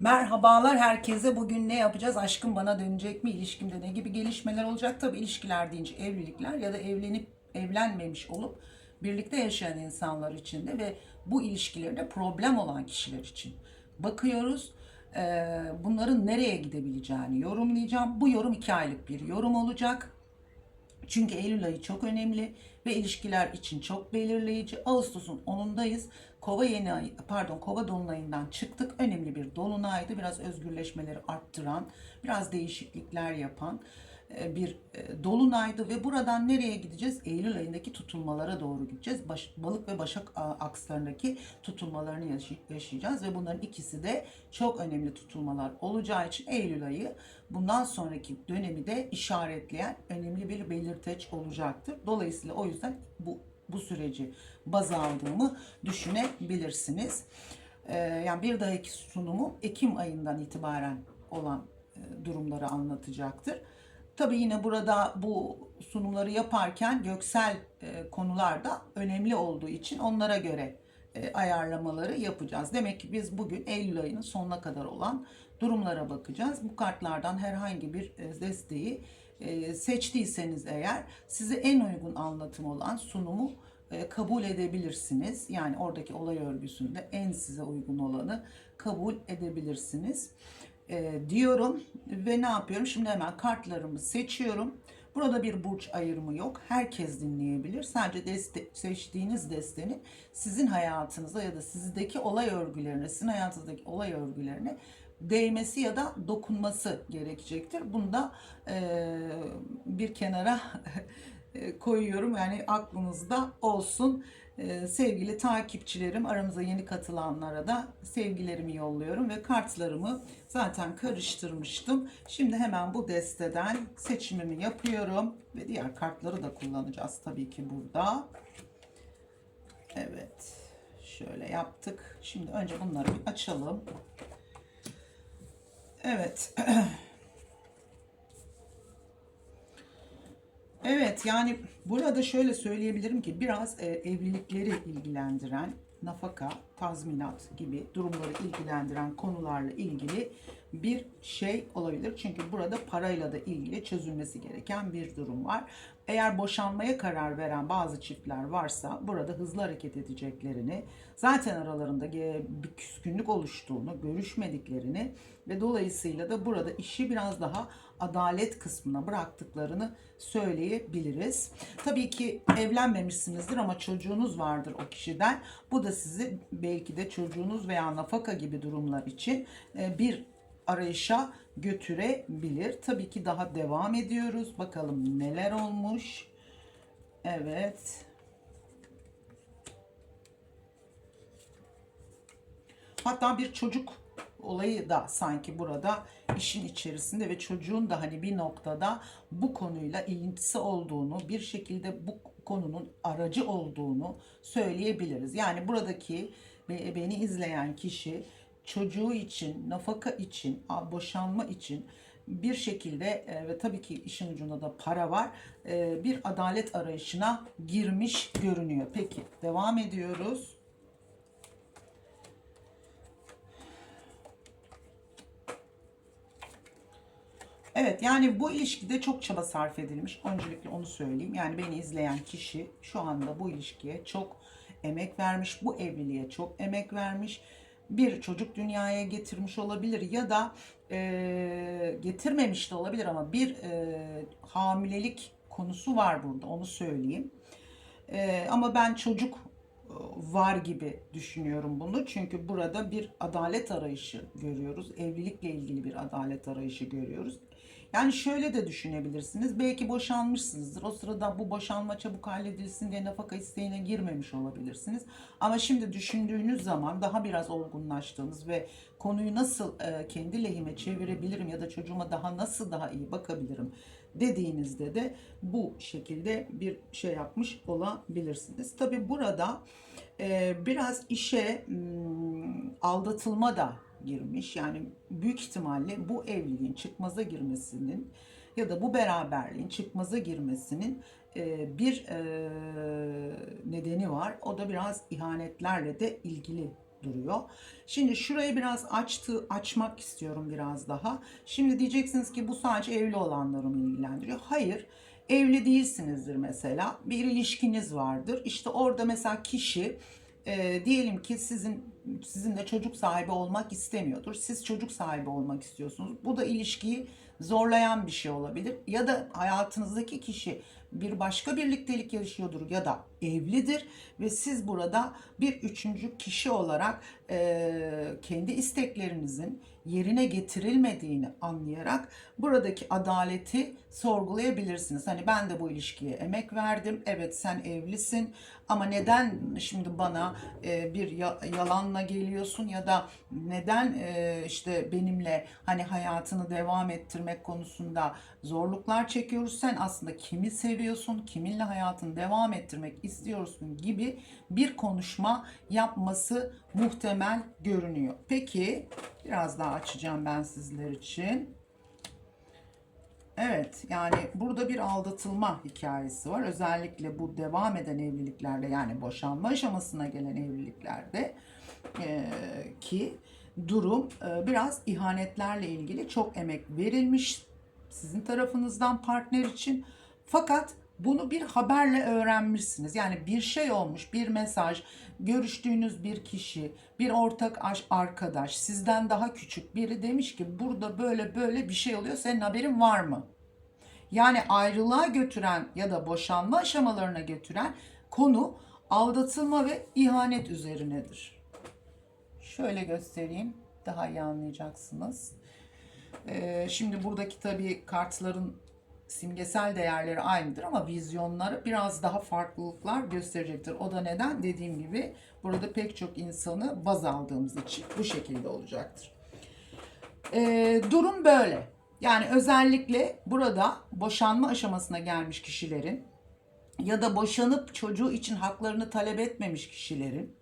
Merhabalar herkese. Bugün ne yapacağız? Aşkım bana dönecek mi? İlişkimde ne gibi gelişmeler olacak? Tabii ilişkiler deyince evlilikler ya da evlenip evlenmemiş olup birlikte yaşayan insanlar için de ve bu ilişkilerinde problem olan kişiler için bakıyoruz. Ee, Bunların nereye gidebileceğini yorumlayacağım. Bu yorum iki aylık bir yorum olacak. Çünkü Eylül ayı çok önemli ve ilişkiler için çok belirleyici. Ağustos'un 10'undayız. Kova yeni ay, pardon Kova dolunayından çıktık. Önemli bir dolunaydı. Biraz özgürleşmeleri arttıran, biraz değişiklikler yapan e, bir e, dolunaydı ve buradan nereye gideceğiz? Eylül ayındaki tutulmalara doğru gideceğiz. Baş- balık ve Başak akslarındaki tutulmalarını yaşay- yaşayacağız ve bunların ikisi de çok önemli tutulmalar olacağı için Eylül ayı bundan sonraki dönemi de işaretleyen önemli bir belirteç olacaktır. Dolayısıyla o yüzden bu bu süreci baz aldığımı düşünebilirsiniz. Ee, yani bir dahaki sunumu Ekim ayından itibaren olan e, durumları anlatacaktır. Tabii yine burada bu sunumları yaparken göksel e, konular da önemli olduğu için onlara göre e, ayarlamaları yapacağız. Demek ki biz bugün Eylül ayının sonuna kadar olan durumlara bakacağız. Bu kartlardan herhangi bir e, desteği e, seçtiyseniz eğer size en uygun anlatım olan sunumu e, kabul edebilirsiniz. Yani oradaki olay örgüsünde en size uygun olanı kabul edebilirsiniz diyorum ve ne yapıyorum? Şimdi hemen kartlarımı seçiyorum. Burada bir burç ayrımı yok. Herkes dinleyebilir. Sadece deste, seçtiğiniz destenin sizin hayatınıza ya da sizdeki olay örgülerine, sizin hayatınızdaki olay örgülerine değmesi ya da dokunması gerekecektir. Bunu da e, bir kenara e, koyuyorum. Yani aklınızda olsun. Ee, sevgili takipçilerim, aramıza yeni katılanlara da sevgilerimi yolluyorum ve kartlarımı zaten karıştırmıştım. Şimdi hemen bu desteden seçimimi yapıyorum ve diğer kartları da kullanacağız tabii ki burada. Evet, şöyle yaptık. Şimdi önce bunları bir açalım. Evet. Evet yani burada şöyle söyleyebilirim ki biraz e, evlilikleri ilgilendiren nafaka, tazminat gibi durumları ilgilendiren konularla ilgili bir şey olabilir. Çünkü burada parayla da ilgili çözülmesi gereken bir durum var. Eğer boşanmaya karar veren bazı çiftler varsa burada hızlı hareket edeceklerini, zaten aralarında bir küskünlük oluştuğunu, görüşmediklerini ve dolayısıyla da burada işi biraz daha adalet kısmına bıraktıklarını söyleyebiliriz. Tabii ki evlenmemişsinizdir ama çocuğunuz vardır o kişiden. Bu da sizi belki de çocuğunuz veya nafaka gibi durumlar için e, bir arayışa götürebilir. Tabii ki daha devam ediyoruz. Bakalım neler olmuş. Evet. Hatta bir çocuk olayı da sanki burada işin içerisinde ve çocuğun da hani bir noktada bu konuyla ilintisi olduğunu, bir şekilde bu konunun aracı olduğunu söyleyebiliriz. Yani buradaki be- beni izleyen kişi çocuğu için, nafaka için, boşanma için bir şekilde e, ve tabii ki işin ucunda da para var e, bir adalet arayışına girmiş görünüyor. Peki devam ediyoruz. Evet yani bu ilişkide çok çaba sarf edilmiş. Öncelikle onu söyleyeyim. Yani beni izleyen kişi şu anda bu ilişkiye çok emek vermiş. Bu evliliğe çok emek vermiş. Bir çocuk dünyaya getirmiş olabilir ya da e, getirmemiş de olabilir ama bir e, hamilelik konusu var burada onu söyleyeyim. E, ama ben çocuk var gibi düşünüyorum bunu. Çünkü burada bir adalet arayışı görüyoruz. Evlilikle ilgili bir adalet arayışı görüyoruz. Yani şöyle de düşünebilirsiniz. Belki boşanmışsınızdır. O sırada bu boşanma çabuk halledilsin diye nafaka isteğine girmemiş olabilirsiniz. Ama şimdi düşündüğünüz zaman daha biraz olgunlaştığınız ve konuyu nasıl e, kendi lehime çevirebilirim ya da çocuğuma daha nasıl daha iyi bakabilirim dediğinizde de bu şekilde bir şey yapmış olabilirsiniz. Tabi burada e, biraz işe hmm, aldatılma da girmiş. Yani büyük ihtimalle bu evliliğin çıkmaza girmesinin ya da bu beraberliğin çıkmaza girmesinin e, bir e, nedeni var. O da biraz ihanetlerle de ilgili duruyor. Şimdi şurayı biraz açtı, açmak istiyorum biraz daha. Şimdi diyeceksiniz ki bu sadece evli olanları mı ilgilendiriyor? Hayır. Evli değilsinizdir mesela. Bir ilişkiniz vardır. İşte orada mesela kişi e, diyelim ki sizin sizinle çocuk sahibi olmak istemiyordur. Siz çocuk sahibi olmak istiyorsunuz. Bu da ilişkiyi zorlayan bir şey olabilir. Ya da hayatınızdaki kişi bir başka birliktelik yaşıyordur ya da evlidir ve siz burada bir üçüncü kişi olarak e, kendi isteklerinizin yerine getirilmediğini anlayarak buradaki adaleti sorgulayabilirsiniz. Hani ben de bu ilişkiye emek verdim. Evet sen evlisin ama neden şimdi bana e, bir ya- yalanla geliyorsun ya da neden e, işte benimle hani hayatını devam ettirmek konusunda zorluklar çekiyoruz. Sen aslında kimi seviyorsun, kiminle hayatını devam ettirmek istiyorsun gibi bir konuşma yapması muhtemel görünüyor. Peki biraz daha açacağım ben sizler için. Evet yani burada bir aldatılma hikayesi var. Özellikle bu devam eden evliliklerde yani boşanma aşamasına gelen evliliklerde e, ki durum e, biraz ihanetlerle ilgili çok emek verilmiş sizin tarafınızdan partner için. Fakat bunu bir haberle öğrenmişsiniz. Yani bir şey olmuş, bir mesaj, görüştüğünüz bir kişi, bir ortak aş- arkadaş, sizden daha küçük biri demiş ki burada böyle böyle bir şey oluyor. Senin haberin var mı? Yani ayrılığa götüren ya da boşanma aşamalarına götüren konu aldatılma ve ihanet üzerinedir. Şöyle göstereyim, daha iyi anlayacaksınız. Ee, şimdi buradaki tabii kartların simgesel değerleri aynıdır ama vizyonları biraz daha farklılıklar gösterecektir. O da neden? Dediğim gibi burada pek çok insanı baz aldığımız için bu şekilde olacaktır. Ee, durum böyle. Yani özellikle burada boşanma aşamasına gelmiş kişilerin ya da boşanıp çocuğu için haklarını talep etmemiş kişilerin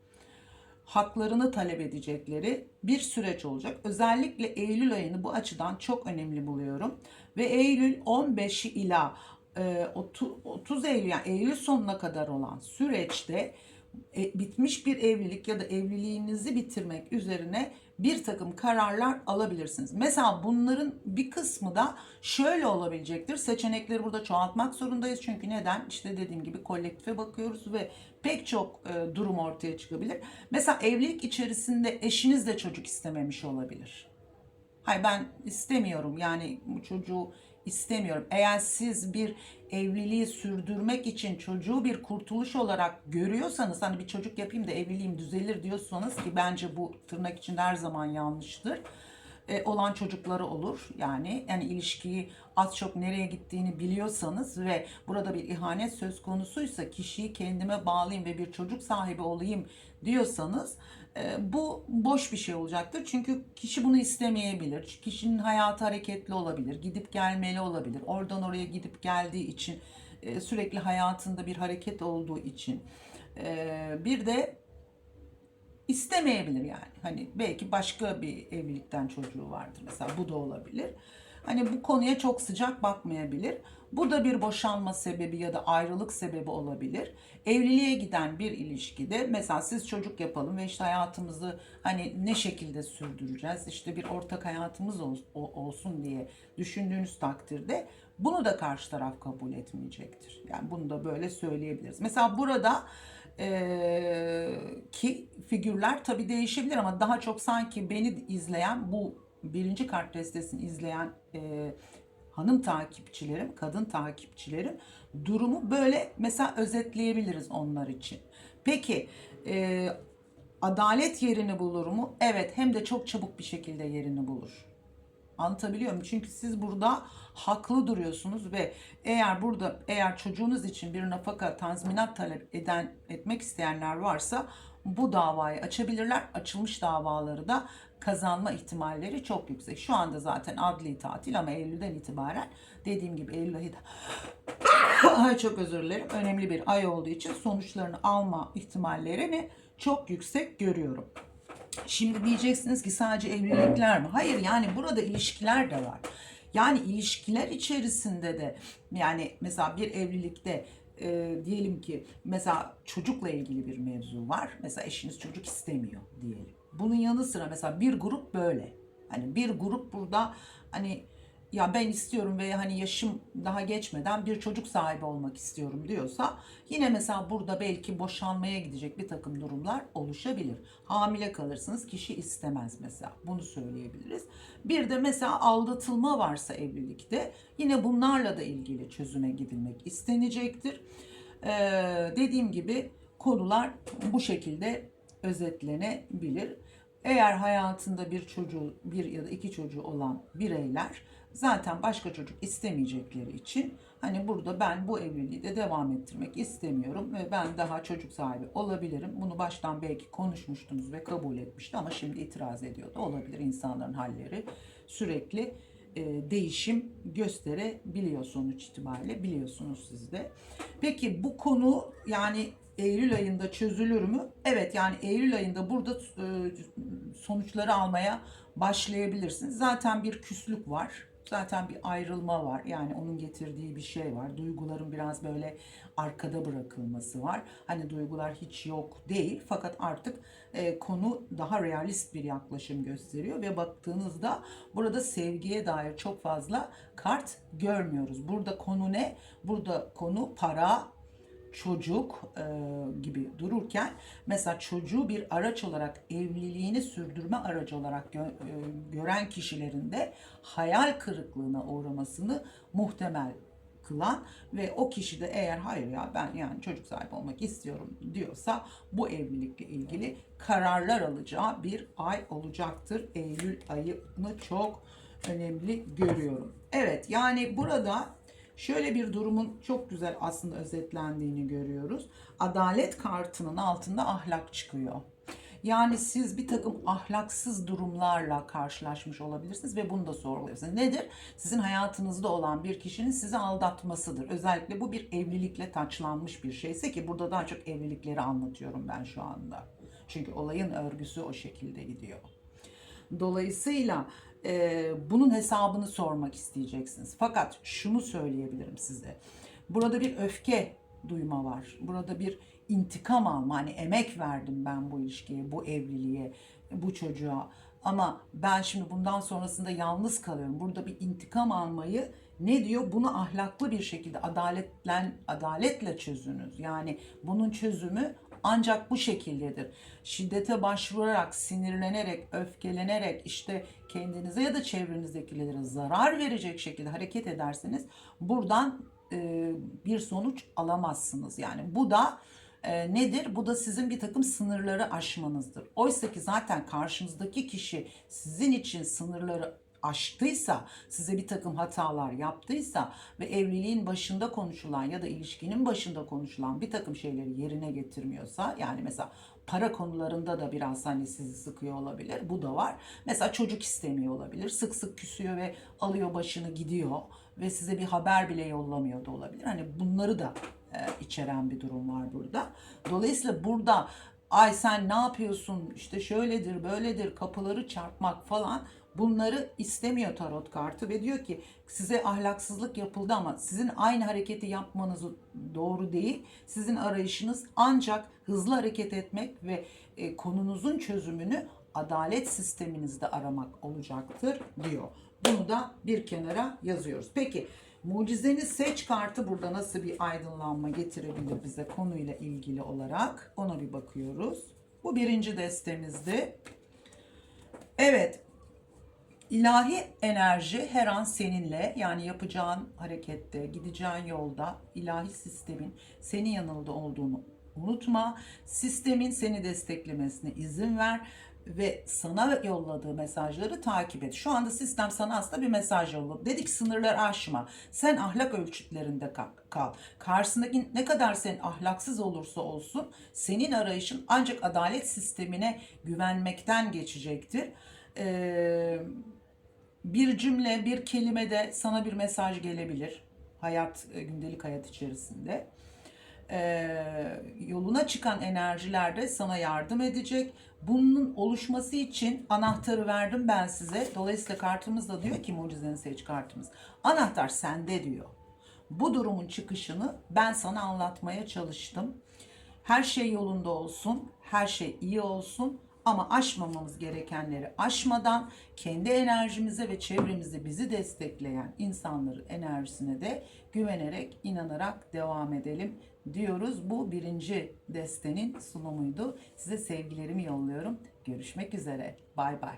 haklarını talep edecekleri bir süreç olacak. Özellikle Eylül ayını bu açıdan çok önemli buluyorum. Ve Eylül 15'i ila e, 30, 30 Eylül yani Eylül sonuna kadar olan süreçte e, bitmiş bir evlilik ya da evliliğinizi bitirmek üzerine bir takım kararlar alabilirsiniz. Mesela bunların bir kısmı da şöyle olabilecektir. Seçenekleri burada çoğaltmak zorundayız. Çünkü neden? İşte dediğim gibi kolektife bakıyoruz ve pek çok e, durum ortaya çıkabilir. Mesela evlilik içerisinde eşiniz de çocuk istememiş olabilir. Hayır ben istemiyorum yani çocuğu istemiyorum. Eğer siz bir evliliği sürdürmek için çocuğu bir kurtuluş olarak görüyorsanız hani bir çocuk yapayım da evliliğim düzelir diyorsanız ki bence bu tırnak içinde her zaman yanlıştır. E, olan çocukları olur. Yani yani ilişkiyi az çok nereye gittiğini biliyorsanız ve burada bir ihanet söz konusuysa kişiyi kendime bağlayayım ve bir çocuk sahibi olayım diyorsanız e, bu boş bir şey olacaktır. Çünkü kişi bunu istemeyebilir. Kişinin hayatı hareketli olabilir, gidip gelmeli olabilir. Oradan oraya gidip geldiği için e, sürekli hayatında bir hareket olduğu için bir de istemeyebilir yani. Hani belki başka bir evlilikten çocuğu vardır mesela bu da olabilir. Hani bu konuya çok sıcak bakmayabilir. Bu da bir boşanma sebebi ya da ayrılık sebebi olabilir. Evliliğe giden bir ilişkide mesela siz çocuk yapalım ve işte hayatımızı hani ne şekilde sürdüreceğiz? İşte bir ortak hayatımız olsun diye düşündüğünüz takdirde bunu da karşı taraf kabul etmeyecektir. Yani bunu da böyle söyleyebiliriz. Mesela burada eee, ki figürler tabii değişebilir ama daha çok sanki beni izleyen bu birinci kart destesini izleyen eee, hanım takipçilerim, kadın takipçilerim durumu böyle mesela özetleyebiliriz onlar için. Peki eee, adalet yerini bulur mu? Evet hem de çok çabuk bir şekilde yerini bulur. Anlatabiliyor muyum? Çünkü siz burada haklı duruyorsunuz ve eğer burada eğer çocuğunuz için bir nafaka tazminat talep eden etmek isteyenler varsa bu davayı açabilirler. Açılmış davaları da kazanma ihtimalleri çok yüksek. Şu anda zaten adli tatil ama Eylül'den itibaren dediğim gibi Eylül ayı da çok özür dilerim. Önemli bir ay olduğu için sonuçlarını alma ihtimallerini çok yüksek görüyorum. Şimdi diyeceksiniz ki sadece evlilikler mi? Hayır yani burada ilişkiler de var. Yani ilişkiler içerisinde de yani mesela bir evlilikte e, diyelim ki mesela çocukla ilgili bir mevzu var. Mesela eşiniz çocuk istemiyor diyelim. Bunun yanı sıra mesela bir grup böyle. Hani bir grup burada hani ya ben istiyorum ve hani yaşım daha geçmeden bir çocuk sahibi olmak istiyorum diyorsa yine mesela burada belki boşanmaya gidecek bir takım durumlar oluşabilir. Hamile kalırsınız kişi istemez mesela bunu söyleyebiliriz. Bir de mesela aldatılma varsa evlilikte yine bunlarla da ilgili çözüme gidilmek istenecektir. Ee, dediğim gibi konular bu şekilde özetlenebilir. Eğer hayatında bir çocuğu, bir ya da iki çocuğu olan bireyler zaten başka çocuk istemeyecekleri için hani burada ben bu evliliği de devam ettirmek istemiyorum ve ben daha çocuk sahibi olabilirim. Bunu baştan belki konuşmuştunuz ve kabul etmişti ama şimdi itiraz ediyor da olabilir insanların halleri sürekli e, değişim gösterebiliyor sonuç itibariyle biliyorsunuz siz de. Peki bu konu yani Eylül ayında çözülür mü? Evet yani Eylül ayında burada e, sonuçları almaya başlayabilirsiniz. Zaten bir küslük var. Zaten bir ayrılma var. Yani onun getirdiği bir şey var. Duyguların biraz böyle arkada bırakılması var. Hani duygular hiç yok değil. Fakat artık e, konu daha realist bir yaklaşım gösteriyor ve baktığınızda burada sevgiye dair çok fazla kart görmüyoruz. Burada konu ne? Burada konu para, çocuk e, gibi dururken mesela çocuğu bir araç olarak evliliğini sürdürme aracı olarak gö- e, gören kişilerin de hayal kırıklığına uğramasını muhtemel kılan ve o kişi de eğer hayır ya ben yani çocuk sahibi olmak istiyorum diyorsa bu evlilikle ilgili kararlar alacağı bir ay olacaktır. Eylül ayını çok önemli görüyorum. Evet yani burada Şöyle bir durumun çok güzel aslında özetlendiğini görüyoruz. Adalet kartının altında ahlak çıkıyor. Yani siz bir takım ahlaksız durumlarla karşılaşmış olabilirsiniz ve bunu da sorguluyorsunuz. Nedir? Sizin hayatınızda olan bir kişinin sizi aldatmasıdır. Özellikle bu bir evlilikle taçlanmış bir şeyse ki burada daha çok evlilikleri anlatıyorum ben şu anda. Çünkü olayın örgüsü o şekilde gidiyor. Dolayısıyla e, bunun hesabını sormak isteyeceksiniz. Fakat şunu söyleyebilirim size. Burada bir öfke duyma var. Burada bir intikam alma. Hani emek verdim ben bu ilişkiye, bu evliliğe, bu çocuğa. Ama ben şimdi bundan sonrasında yalnız kalıyorum. Burada bir intikam almayı ne diyor? Bunu ahlaklı bir şekilde adaletle adaletle çözünüz. Yani bunun çözümü ancak bu şekildedir. Şiddete başvurarak, sinirlenerek, öfkelenerek işte kendinize ya da çevrenizdekilere zarar verecek şekilde hareket ederseniz buradan e, bir sonuç alamazsınız. Yani bu da e, nedir? Bu da sizin bir takım sınırları aşmanızdır. Oysa ki zaten karşınızdaki kişi sizin için sınırları aştıysa, size bir takım hatalar yaptıysa ve evliliğin başında konuşulan ya da ilişkinin başında konuşulan bir takım şeyleri yerine getirmiyorsa, yani mesela para konularında da biraz hani sizi sıkıyor olabilir. Bu da var. Mesela çocuk istemiyor olabilir. Sık sık küsüyor ve alıyor başını gidiyor ve size bir haber bile yollamıyor da olabilir. Hani bunları da e, içeren bir durum var burada. Dolayısıyla burada ay sen ne yapıyorsun işte şöyledir böyledir kapıları çarpmak falan bunları istemiyor tarot kartı ve diyor ki size ahlaksızlık yapıldı ama sizin aynı hareketi yapmanız doğru değil. Sizin arayışınız ancak hızlı hareket etmek ve e, konunuzun çözümünü adalet sisteminizde aramak olacaktır diyor. Bunu da bir kenara yazıyoruz. Peki mucizeni seç kartı burada nasıl bir aydınlanma getirebilir bize konuyla ilgili olarak ona bir bakıyoruz. Bu birinci destemizdi. Evet İlahi enerji her an seninle yani yapacağın harekette, gideceğin yolda ilahi sistemin senin yanında olduğunu unutma. Sistemin seni desteklemesine izin ver ve sana yolladığı mesajları takip et. Şu anda sistem sana aslında bir mesaj yolladı. Dedik sınırları aşma. Sen ahlak ölçütlerinde kal. Karşısındaki ne kadar sen ahlaksız olursa olsun senin arayışın ancak adalet sistemine güvenmekten geçecektir. Eee bir cümle, bir kelime de sana bir mesaj gelebilir. Hayat, e, gündelik hayat içerisinde. Ee, yoluna çıkan enerjiler de sana yardım edecek. Bunun oluşması için anahtarı verdim ben size. Dolayısıyla kartımız da diyor ki mucizenin seç kartımız. Anahtar sende diyor. Bu durumun çıkışını ben sana anlatmaya çalıştım. Her şey yolunda olsun, her şey iyi olsun ama aşmamamız gerekenleri aşmadan kendi enerjimize ve çevremizi bizi destekleyen insanların enerjisine de güvenerek, inanarak devam edelim diyoruz. Bu birinci destenin sunumuydu. Size sevgilerimi yolluyorum. Görüşmek üzere. Bay bay.